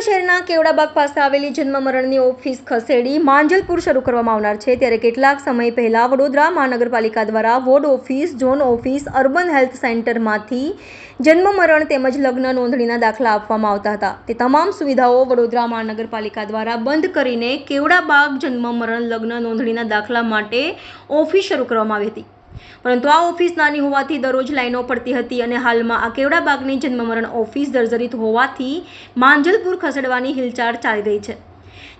કેવડાબાગ પાસે આવેલી જન્મ મરણની ઓફિસ ખસેડી માંજલપુર શરૂ કરવામાં આવનાર છે. ત્યારે કેટલાક સમય પહેલા વડોદરા મહાનગરપાલિકા દ્વારા ward office, zone office, urban health સેન્ટરમાંથી જન્મ મરણ તેમજ લગ્ન નોંધણીના દાખલા આપવામાં આવતા હતા. તે તમામ સુવિધાઓ વડોદરા મહાનગરપાલિકા દ્વારા બંધ કરીને કેવડાબાગ જન્મ મરણ લગ્ન નોંધણીના દાખલા માટે ઓફિસ શરૂ કરવામાં આવી હતી. પરંતુ આ ઓફિસ નાની હોવાથી દરરોજ લાઈનો પડતી હતી અને હાલમાં આ કેવડાબાગની જન્મમરણ ઓફિસ જર્જરિત હોવાથી માંજલપુર ખસેડવાની હિલચાળ ચાલી રહી છે.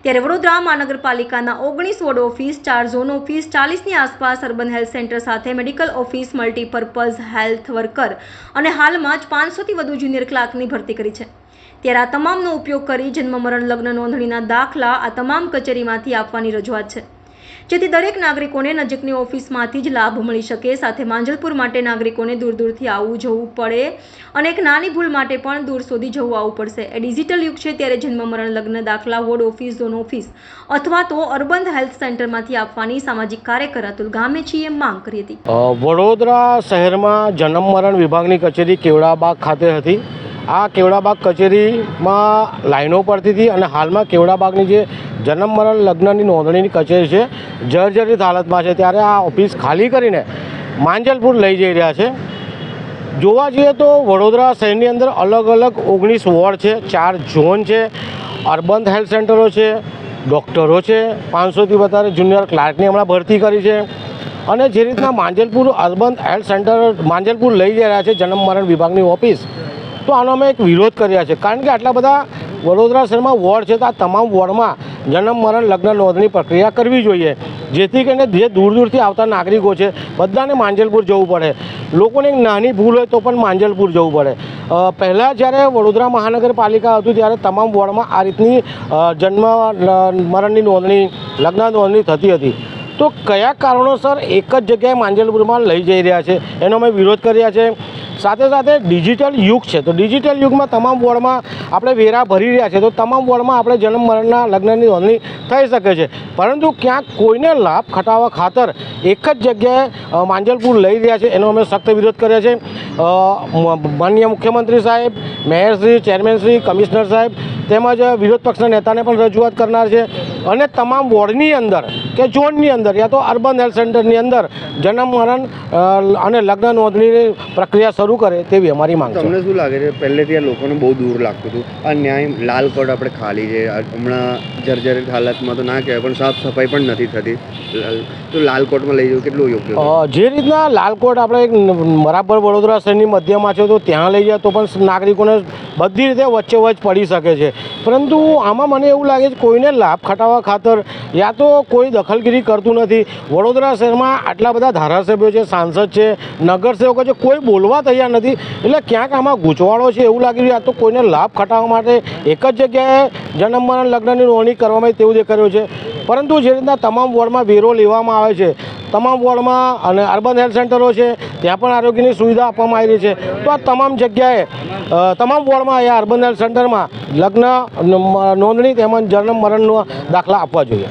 ત્યારે વડોદરા મહાનગરપાલિકાના ઓગણીસ વોર્ડ ઓફિસ, ચાર ઝોન ઓફિસ, ચાલીસની આસપાસ અર્બન હેલ્થ સેન્ટર સાથે medical office, multipurpose health worker અને હાલમાં જ પાંચસોથી વધુ જુનિયર ક્લાર્કની ભરતી કરી છે. ત્યારે આ તમામનો ઉપયોગ કરી જન્મમરણ લગ્ન નોંધણીના દાખલા આ તમામ કચેરીમાંથી આપવાની રજૂઆત છે. જેથી દરેક નાગરિકોને નજીકની ઓફિસમાંથી જ લાભ મળી શકે. સાથે માંજલપુર માટે નાગરિકોને દૂર દૂરથી આવવું જવું પડે અને એક નાની ભૂલ માટે પણ દૂર સુધી જવું આવવું પડશે. એ ડિજિટલ યુગ છે ત્યારે જન્મ, મરણ, લગ્ન, દાખલા, વોર્ડ ઓફિસ, ઝોન ઓફિસ અથવા તો અર્બન હેલ્થ સેન્ટરમાંથી આપવાની સામાજિક કાર્યકર અતુલ ગામેચીએ માંગ કરી હતી. વડોદરા શહેરમાં જન્મ, મરણ વિભાગની કચેરી કેવડાબાગ ખાતે હતી. આ કેવડાબાગ કચેરીમાં લાઈનો પડતી હતી અને હાલમાં કેવડાબાગની જે જન્મ મરણ લગ્નની નોંધણીની કચેરી છે, જર્જરિત હાલતમાં છે. ત્યારે આ ઓફિસ ખાલી કરીને માંજલપુર લઈ જઈ રહ્યા છે. જોવા જઈએ તો વડોદરા શહેરની અંદર અલગ અલગ ઓગણીસ વોર્ડ છે, ચાર ઝોન છે અર્બન હેલ્થ સેન્ટરો છે, ડૉક્ટરો છે, પાંચસોથી વધારે જુનિયર ક્લાર્કની હમણાં ભરતી કરી છે. અને જે રીતના Manjalpur urban health centre Manjalpur લઈ જઈ રહ્યા છે જન્મ મરણ વિભાગની ઓફિસ તો આનો અમે એક વિરોધ કર્યા છે. કારણ કે આટલા બધા વડોદરા શહેરમાં વોર્ડ છે તો આ તમામ વોર્ડમાં જન્મ, મરણ, લગ્ન, નોંધણી પ્રક્રિયા કરવી જોઈએ. જેથી કરીને જે દૂર દૂરથી આવતા નાગરિકો છે, બધાને માંજલપુર જવું પડે. લોકોને એક નાની ભૂલ હોય તો પણ માંજલપુર જવું પડે. પહેલાં જ્યારે વડોદરા મહાનગરપાલિકા હતું ત્યારે તમામ વોર્ડમાં આ રીતની જન્મ મરણની નોંધણી, લગ્ન નોંધણી થતી હતી. તો કયા કારણોસર એક જ જગ્યાએ માંજલપુરમાં લઈ જઈ રહ્યા છે? એનો અમે વિરોધ કર્યા છે. સાથે સાથે ડિજિટલ યુગ છે. તો ડિજિટલ યુગમાં તમામ વોર્ડમાં આપણે વેરા ભરી રહ્યા છે તો તમામ વોર્ડમાં આપણે જન્મ, મરણના લગ્નની નોંધણી થઈ શકે છે. પરંતુ ક્યાંક કોઈને લાભ ખટાવવા ખાતર એક જ જગ્યાએ માંજલપુર લઈ રહ્યા છે. એનો અમે સખ્ત વિરોધ કર્યો છે. માનનીય મુખ્યમંત્રી સાહેબ મેયરશ્રી ચેરમેનશ્રી કમિશનર સાહેબ તેમજ વિરોધ પક્ષના નેતાને પણ રજૂઆત કરનાર છે. અને તમામ વોર્ડની અંદર કે ઝોનની અંદર યા તો અર્બન હેલ્થ સેન્ટરની અંદર જન્મ, મરણ અને લગ્ન નોંધણીની પ્રક્રિયા શરૂ કરે તેવી અમારી માંગ તમને શું લાગે છે? પહેલેથી આ લોકોને બહુ દૂર લાગતું હતું. આ ન્યાય લાલ કોટ આપણે ખાલી છે. હમણાં જર્જરિત હાલતમાં તો ના કહેવાય, પણ સાફ સફાઈ પણ નથી થતી. લાલ- તો લાલ કોટમાં લઈ જવું કેટલું યોગ્ય જે રીતના લાલકોટ આપણે એક બરાબર વડોદરા શહેરની મધ્યમાં છે, તો ત્યાં લઈ જાય તો પણ નાગરિકોને બધી રીતે વચ્ચે વચ્ચ પડી શકે છે. પરંતુ આમાં મને એવું લાગે છે, કોઈને લાભ ખટાવવા ખાતર યા તો કોઈ દખલગીરી કરતું નથી. વડોદરા શહેરમાં આટલા બધા ધારાસભ્યો છે, સાંસદ છે, નગરસેવકો છે, કોઈ બોલવા તૈયાર નથી. એટલે ક્યાંક આમાં ગૂંચવાળો છે એવું લાગી રહ્યું આ તો કોઈને લાભ ખટાવવા માટે એક જ જગ્યાએ જન્મ મરણ લગ્નની નોંધણી કરવામાં તેવું જે કર્યું છે. પરંતુ જે રીતના તમામ વોર્ડમાં વેરો લેવામાં આવે છે, તમામ વોર્ડમાં અને અર્બન હેલ્થ સેન્ટરો છે, ત્યાં પણ આરોગ્યની સુવિધા આપવામાં આવી રહી છે. તો આ તમામ જગ્યાએ તમામ વોર્ડમાં અહીંયા અર્બન હેલ્થ સેન્ટરમાં લગ્ન નોંધણી તેમજ જન્મ મરણનો દાખલા આપવા જોઈએ.